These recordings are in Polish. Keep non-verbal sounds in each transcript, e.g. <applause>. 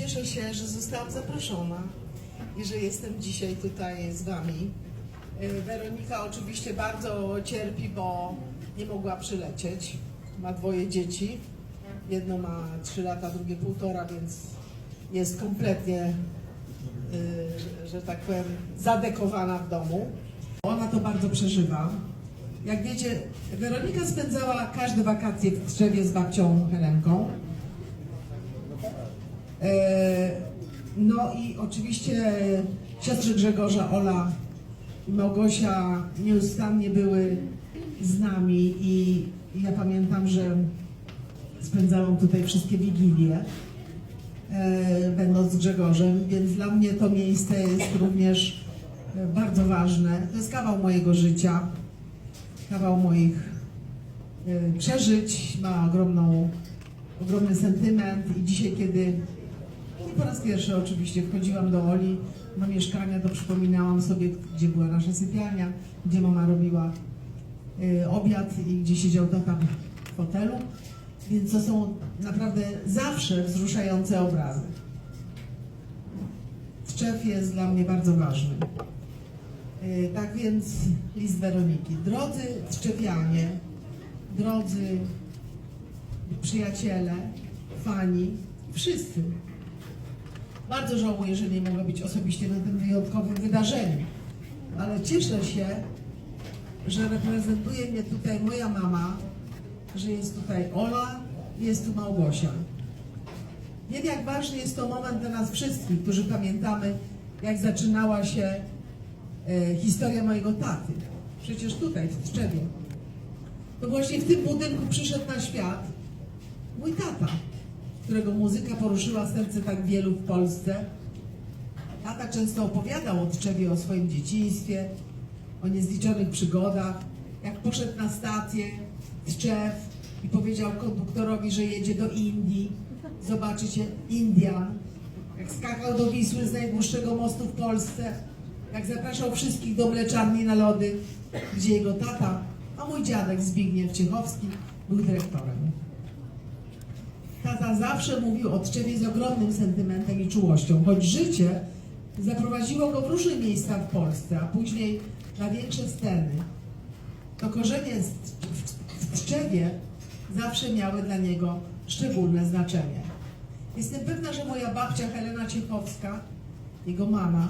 Cieszę się, że zostałam zaproszona i że jestem dzisiaj tutaj z Wami. Y, Weronika oczywiście bardzo cierpi, bo nie mogła przylecieć. Ma dwoje dzieci. Jedno ma 3 lata, drugie półtora, więc jest kompletnie, y, że tak powiem, zadekowana w domu. Ona to bardzo przeżywa. Jak wiecie, Weronika spędzała każde wakacje w Trzewie z babcią Helenką. E, No i oczywiście siostry Grzegorza, Ola i Małgosia nieustannie były z nami i ja pamiętam, że spędzałam tutaj wszystkie wigilie, będąc z Grzegorzem, więc dla mnie to miejsce jest również bardzo ważne. To jest kawał mojego życia, kawał moich e, przeżyć, ma ogromną, ogromny sentyment i dzisiaj, kiedy i po raz pierwszy oczywiście wchodziłam do Oli na mieszkanie, to przypominałam sobie, gdzie była nasza sypialnia, gdzie mama robiła y, obiad i gdzie siedział tata w fotelu. Więc to są naprawdę zawsze wzruszające obrazy. Tczew jest dla mnie bardzo ważny. Y, Tak więc list Weroniki. Drodzy Tczewianie, drodzy przyjaciele, fani, wszyscy. Bardzo żałuję, że nie mogę być osobiście na tym wyjątkowym wydarzeniu, ale cieszę się, że reprezentuje mnie tutaj moja mama, że jest tutaj Ola, jest tu Małgosia. Wiem, jak ważny jest to moment dla nas wszystkich, którzy pamiętamy, jak zaczynała się e, historia mojego taty. Przecież tutaj, w Tczewie. To właśnie w tym budynku przyszedł na świat mój tata, którego muzyka poruszyła serce tak wielu w Polsce. Tata często opowiadał o Tczewie, o swoim dzieciństwie, o niezliczonych przygodach. Jak poszedł na stację Tczew i powiedział konduktorowi, że jedzie do Indii, zobaczycie Indian. Jak skakał do Wisły z najdłuższego mostu w Polsce, jak zapraszał wszystkich do mleczarni na lody, gdzie jego tata, a mój dziadek Zbigniew Ciechowski był dyrektorem. Tata zawsze mówił o Tczewie z ogromnym sentymentem i czułością, choć życie zaprowadziło go w różne miejsca w Polsce, a później na większe sceny. To korzenie w Tczewie zawsze miały dla niego szczególne znaczenie. Jestem pewna, że moja babcia Helena Ciechowska, jego mama,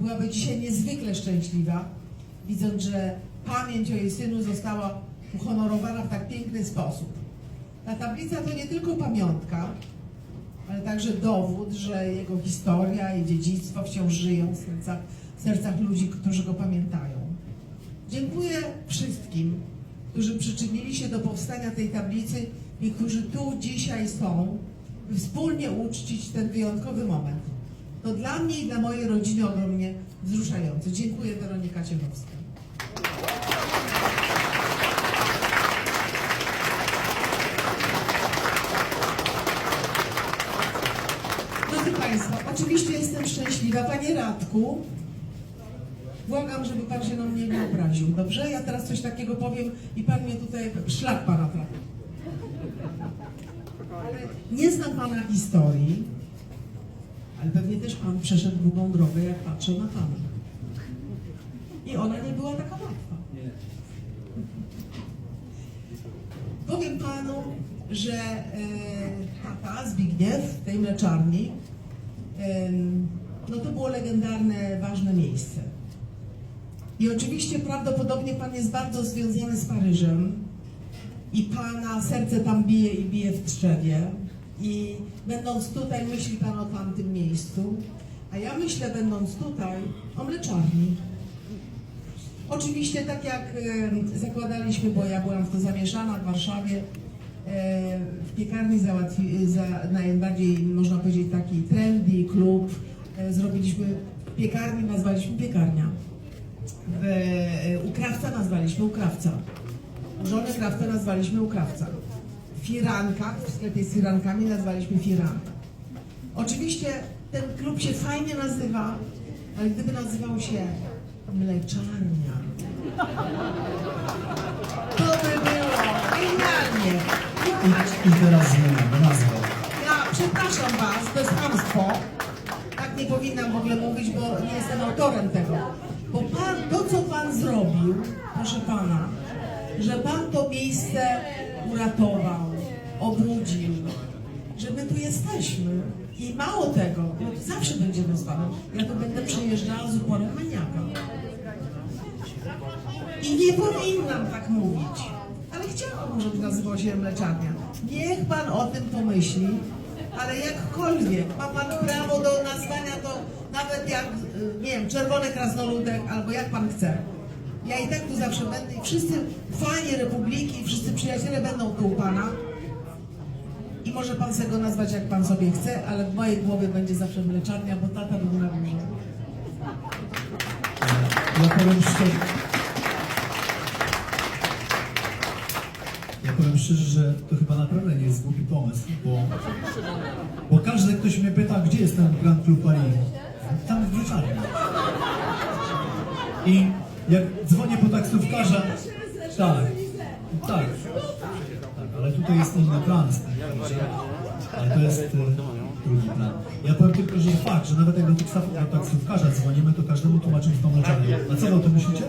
byłaby dzisiaj niezwykle szczęśliwa, widząc, że pamięć o jej synu została uhonorowana w tak piękny sposób. Ta tablica to nie tylko pamiątka, ale także dowód, że jego historia i dziedzictwo wciąż żyją w sercach, w sercach ludzi, którzy go pamiętają. Dziękuję wszystkim, którzy przyczynili się do powstania tej tablicy i którzy tu dzisiaj są, by wspólnie uczcić ten wyjątkowy moment. To dla mnie i dla mojej rodziny ogromnie wzruszające. Dziękuję Weronika Ciechowska. Drodzy Państwo, oczywiście szczęśliwa. Panie Radku, błagam, żeby Pan się na mnie nie obraził, dobrze? Ja teraz coś takiego powiem i Pan mnie tutaj, szlak Pana trafi. Ale nie znam Pana historii, ale pewnie też Pan przeszedł długą drogę, jak patrzę na Pana. I ona nie była taka łatwa. Powiem Panu, że e, tata Zbigniew w tej mleczarni, no to było legendarne, ważne miejsce. I oczywiście prawdopodobnie Pan jest bardzo związany z Paryżem i Pana serce tam bije i bije w Trzewie i będąc tutaj myśli Pan o tamtym miejscu, a ja myślę będąc tutaj o mleczarni. Oczywiście tak jak zakładaliśmy, bo ja byłam w to zamieszana w Warszawie, e, w piekarni załatwi, za, najbardziej można powiedzieć taki trendy klub. E, zrobiliśmy w piekarni, nazwaliśmy piekarnia. W, e, u krawca nazwaliśmy u krawca. Żonę krawca nazwaliśmy u krawca. W firankach, w sklepie z firankami nazwaliśmy firanka. Oczywiście ten klub się fajnie nazywa, ale gdyby nazywał się mleczarnia, to by było genialnie. I, I teraz zmieniamy nazwę. Ja przepraszam Was, to jest hamstwo, powinnam w ogóle mówić, bo nie jestem autorem tego. Bo pan, to co pan zrobił, proszę pana, że pan to miejsce uratował, obrudził, że my tu jesteśmy. I mało tego, no to zawsze będziemy z panem. Ja tu będę przyjeżdżała z uporem maniaka. I nie powinnam tak mówić. Ale chciałabym, żeby nazywał się mleczarnia. Niech pan o tym pomyśli, ale jakkolwiek ma pan prawo do nazwania to nawet jak, y, nie wiem, czerwony krasnoludek albo jak pan chce. Ja i tak tu zawsze będę i wszyscy fani Republiki, wszyscy przyjaciele będą tu u pana. I może pan sobie go nazwać jak pan sobie chce, ale w mojej głowie będzie zawsze mleczarnia, bo tata był na górze. Ja powiem szczerze. Powiem szczerze, że to chyba naprawdę nie jest głupi pomysł, bo, bo każdy ktoś mnie pyta, gdzie jest ten Grand Club Paris? Tam w Wrocławiu. I jak dzwonię po taksówkarza, tak, tak, tak, ale tutaj jest inny plan ale to jest e, drugi plan. Ja powiem tylko, że fakt, że nawet jak do taksów- do taksówkarza dzwonimy, to każdemu tłumaczymy w. A co wy o tym myślicie?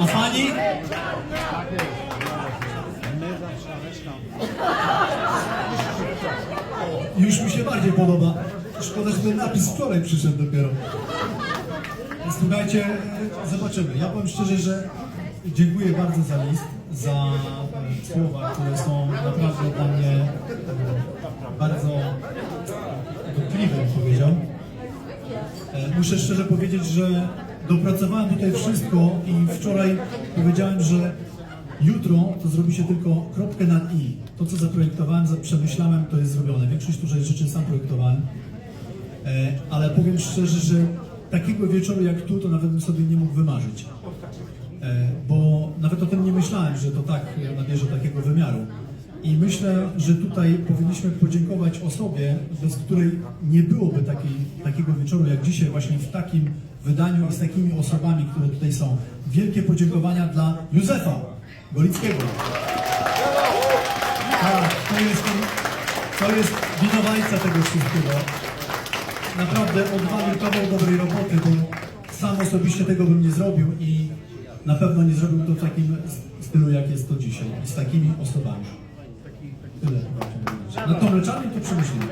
A fani? Już mi się bardziej podoba. Szkoda, że ten napis wczoraj przyszedł dopiero. Słuchajcie, e, zobaczymy. Ja powiem szczerze, że dziękuję bardzo za list, za e, słowa, które są naprawdę dla mnie e, bardzo dotkliwe, powiedział. Muszę szczerze powiedzieć, że dopracowałem tutaj wszystko i wczoraj powiedziałem, że jutro to zrobi się tylko kropkę nad i. To, co zaprojektowałem, za- przemyślałem, to jest zrobione. Większość dużej rzeczy sam projektowałem. E, ale powiem szczerze, że takiego wieczoru jak tu, to nawet bym sobie nie mógł wymarzyć. E, bo nawet o tym nie myślałem, że to tak nabierze takiego wymiaru. I myślę, że tutaj powinniśmy podziękować osobie, bez której nie byłoby takiego wieczoru jak dzisiaj, właśnie w takim wydaniu i z takimi osobami, które tutaj są. Wielkie podziękowania dla Józefa Golickiego. Tak, to jest, to jest winowajca tego wszystkiego naprawdę odwalił kawał dobrej roboty, bo sam osobiście tego bym nie zrobił i na pewno nie zrobił to w takim stylu, jak jest to dzisiaj z takimi osobami. Tyle. Na tą mleczarnię to przemyślimy.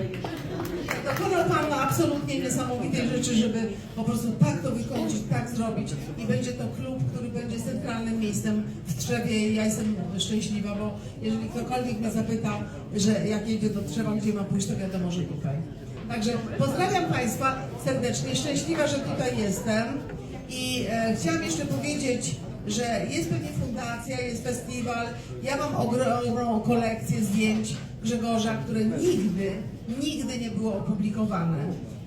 Dokonał Pan absolutnie niesamowitej rzeczy, żeby po prostu tak to wykończyć, tak zrobić i będzie to klub, który będzie centralnym miejscem w Trzewie i ja jestem szczęśliwa, bo jeżeli ktokolwiek mnie zapyta, że jak jedzie do Trzewa, gdzie ma pójść, to wiadomo, że tutaj. Także pozdrawiam Państwa serdecznie, szczęśliwa, że tutaj jestem i e, chciałam jeszcze powiedzieć, że jest pewnie fundacja, jest festiwal. Ja mam ogromną kolekcję zdjęć Grzegorza, które nigdy, nigdy nie było opublikowane.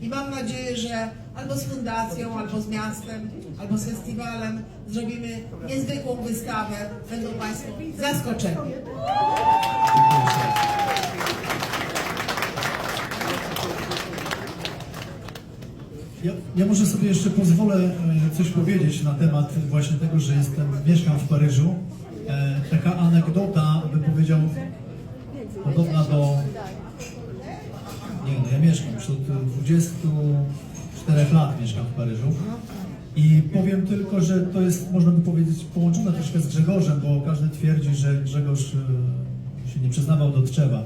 I mam nadzieję, że albo z fundacją, albo z miastem, albo z festiwalem zrobimy niezwykłą wystawę. Będą Państwo zaskoczeni. Ja, ja może sobie jeszcze pozwolę e, coś powiedzieć na temat właśnie tego, że jestem, mieszkam w Paryżu. E, taka anegdota, by powiedział, podobna do... Nie no, ja mieszkam od 24 lat mieszkam w Paryżu. I powiem tylko, że to jest, można by powiedzieć, połączone troszkę z Grzegorzem, bo każdy twierdzi, że Grzegorz e, się nie przyznawał do Tczewa.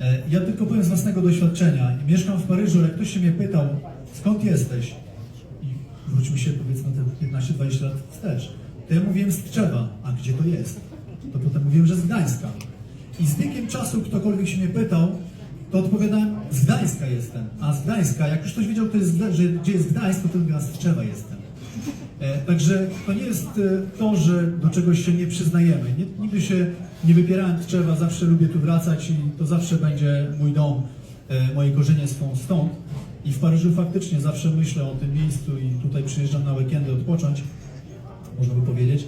E, Ja tylko powiem z własnego doświadczenia. Mieszkam w Paryżu, jak ktoś się mnie pytał, skąd jesteś? I wróćmy się powiedzmy te 15-20 lat wstecz. To ja mówiłem z Tczewa, a gdzie to jest? To potem mówiłem, że z Gdańska. I z biegiem czasu ktokolwiek się mnie pytał, to odpowiadałem, z Gdańska jestem. A z Gdańska, jak już ktoś wiedział, jest, że, gdzie jest Gdańsk, to ten z Tczewa jestem. E, Także to nie jest e, to, że do czegoś się nie przyznajemy. Nie, nigdy się nie wypierałem Tczewa, zawsze lubię tu wracać i to zawsze będzie mój dom, e, moje korzenie są stąd. I w Paryżu faktycznie zawsze myślę o tym miejscu i tutaj przyjeżdżam na weekendy odpocząć, można by powiedzieć.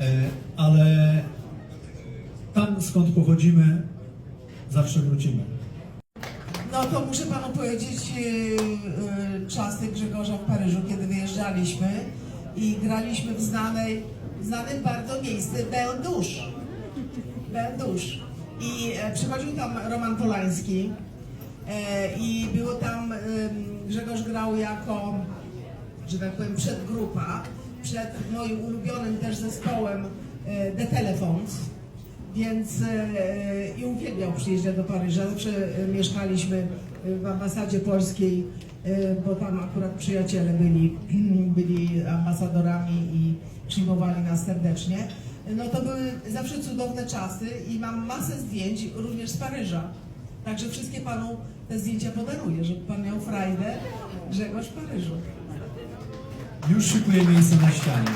E, Ale tam skąd pochodzimy, zawsze wrócimy. No to muszę panu powiedzieć yy, yy, czasy Grzegorza w Paryżu, kiedy wyjeżdżaliśmy. i graliśmy w znanej, znanym bardzo miejscu Będusz. Będusz. I e, przychodził tam Roman Polański e, i było tam, Grzegorz grał jako, że tak powiem, przedgrupa, przed moim ulubionym też zespołem e, The Telephones. Więc e, i uwielbiał przyjeżdżać do Paryża. Zawsze e, mieszkaliśmy e, w ambasadzie polskiej, e, bo tam akurat przyjaciele byli, <clears throat> byli ambasadorami i przyjmowali nas serdecznie. No to były zawsze cudowne czasy i mam masę zdjęć również z Paryża. Także wszystkie panu te zdjęcia podaruję, żeby pan miał frajdę Grzegorz w Paryżu. Już szykuję miejsce na ścianie.